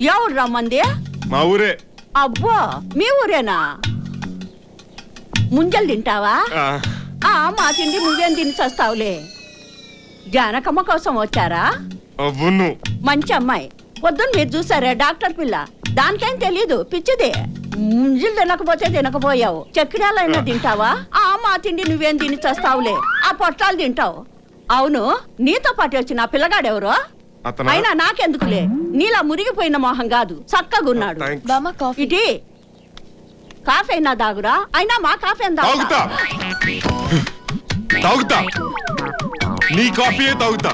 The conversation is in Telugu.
ఎవడు రమ్మంది మా ఊరే. అబ్బో మీ ఊరేనా? ముంజలు తింటావా? ఆ, మా తిండి నువ్వేం తిని చస్తావులే. జానకమ్మ కోసం వచ్చారా? అవును. మంచి అమ్మాయి. పొద్దున్న మీరు చూసారే డాక్టర్ పిల్ల. దానికేం తెలీదు పిచ్చిది. ముంజులు తినకపోతే తినకపోయావు. చక్రాలైనా తింటావా? ఆ మా తిండి నువ్వేం తిని చస్తావులే. ఆ పొట్లాలు తింటావు. అవును నీతో పాటు వచ్చిన పిల్లగాడెవరో? అయినా నాకెందుకులే? నీలా మురిగిపోయిన మొహం కాదు. చక్కగున్నాడు. బామ్మ కాఫీ. ఇటీ కాఫీ అయినా దాగురా అయినా మా కాఫీ అని తాగుతా? తాగుతా. తాగుతా. నీ కాఫీయే తాగుతా.